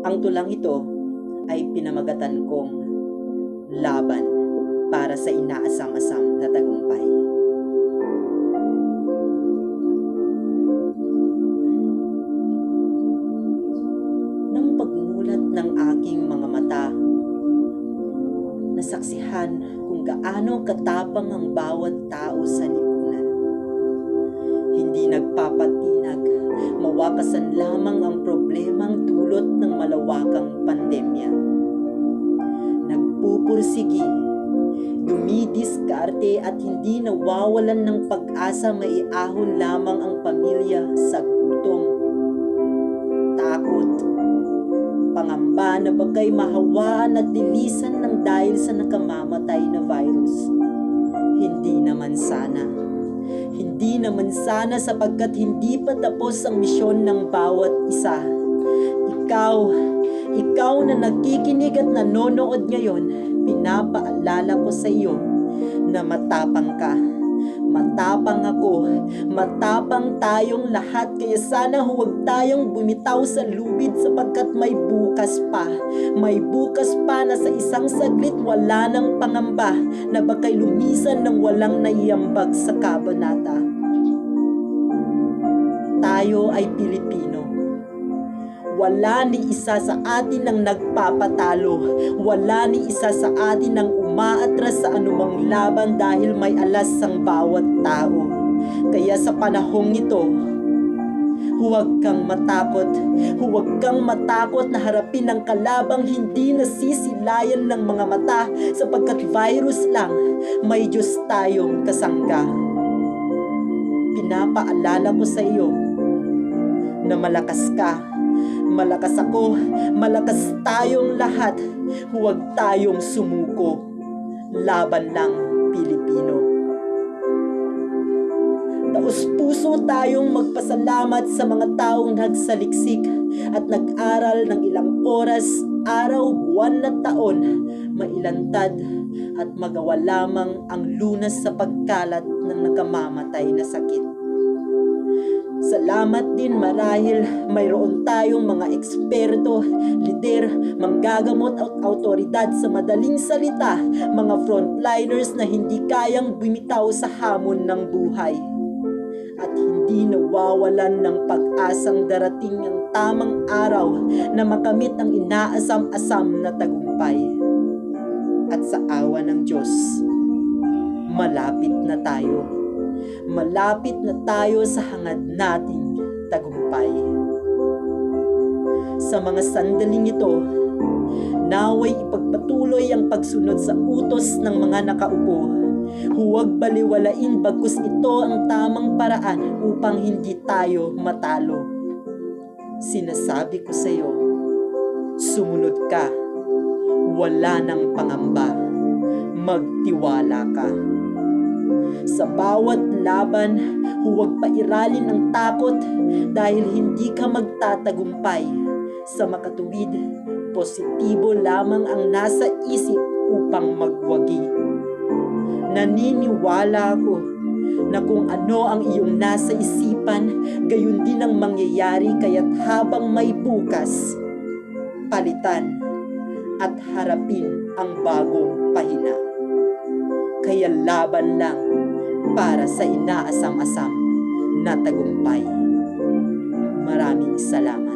Ang tulang ito ay pinamagatan kong laban para sa inaasam-asam na tagumpay. Nang pagmulat ng aking mga mata, nasaksihan kung gaano katapang ang bawat tao sa lipunan. Hindi nagpapatinag, mawakasan lamang ang problemang dulot ng malawakang pandemya. Nagpupursigi, dumidiskarte at hindi nawawalan ng pag-asa maiahon lamang ang pamilya sa gutom, takot, pangamba na bagay mahawaan at tilisan ng dahil sa nakamamatay na virus. Hindi naman sana. Hindi naman sana sapagkat hindi pa tapos ang misyon ng bawat isa. Ikaw, ikaw na nakikinig at nanonood ngayon, pinapaalala ko sa iyo na matapang ka. Matapang ako, matapang tayong lahat kaya sana huwag tayong bumitaw sa lubid sapagkat may bukas pa. May bukas pa na sa isang saglit wala ng pangamba na bakay lumisan ng walang naiyambag sa kabanata. Tayo ay Pilipino. Wala ni isa sa atin ang nagpapatalo. Wala ni isa sa atin ang umaatras sa anumang laban dahil may alas ang bawat tao. Kaya sa panahong ito, huwag kang matakot. Huwag kang matakot na harapin ang kalabang hindi nasisilayan ng mga mata sapagkat virus lang, may Diyos tayong kasangga. Pinapaalala ko sa iyo na malakas ka. Malakas ako, malakas tayong lahat. Huwag tayong sumuko. Laban lang, Pilipino. Taos puso tayong magpasalamat sa mga taong nagsaliksik at nag-aral ng ilang oras, araw, buwan na taon, mailantad at magawa lamang ang lunas sa pagkalat ng nakamamatay na sakit. Salamat din marahil mayroon tayong mga eksperto, lider, manggagamot at autoridad sa madaling salita, mga frontliners na hindi kayang bumitaw sa hamon ng buhay. At hindi nawawalan ng pag-asang darating ang tamang araw na makamit ang inaasam-asam na tagumpay. At sa awa ng Diyos, malapit na tayo malapit na tayo sa hangad nating tagumpay. Sa mga sandaling ito, naway ipagpatuloy ang pagsunod sa utos ng mga nakaupo. Huwag baliwalain bagkus ito ang tamang paraan upang hindi tayo matalo. Sinasabi ko sa iyo, sumunod ka. Wala nang pangamba. Magtiwala ka. Sa bawat laban, huwag pairalin ang takot dahil hindi ka magtatagumpay. Sa makatuwid, positibo lamang ang nasa isip upang magwagi. Naniniwala ako na kung ano ang iyong nasa isipan, gayon din ang mangyayari kaya't habang may bukas, palitan at harapin ang bagong pahina. Kaya laban lang para sa inaasam-asam na tagumpay. Maraming salamat.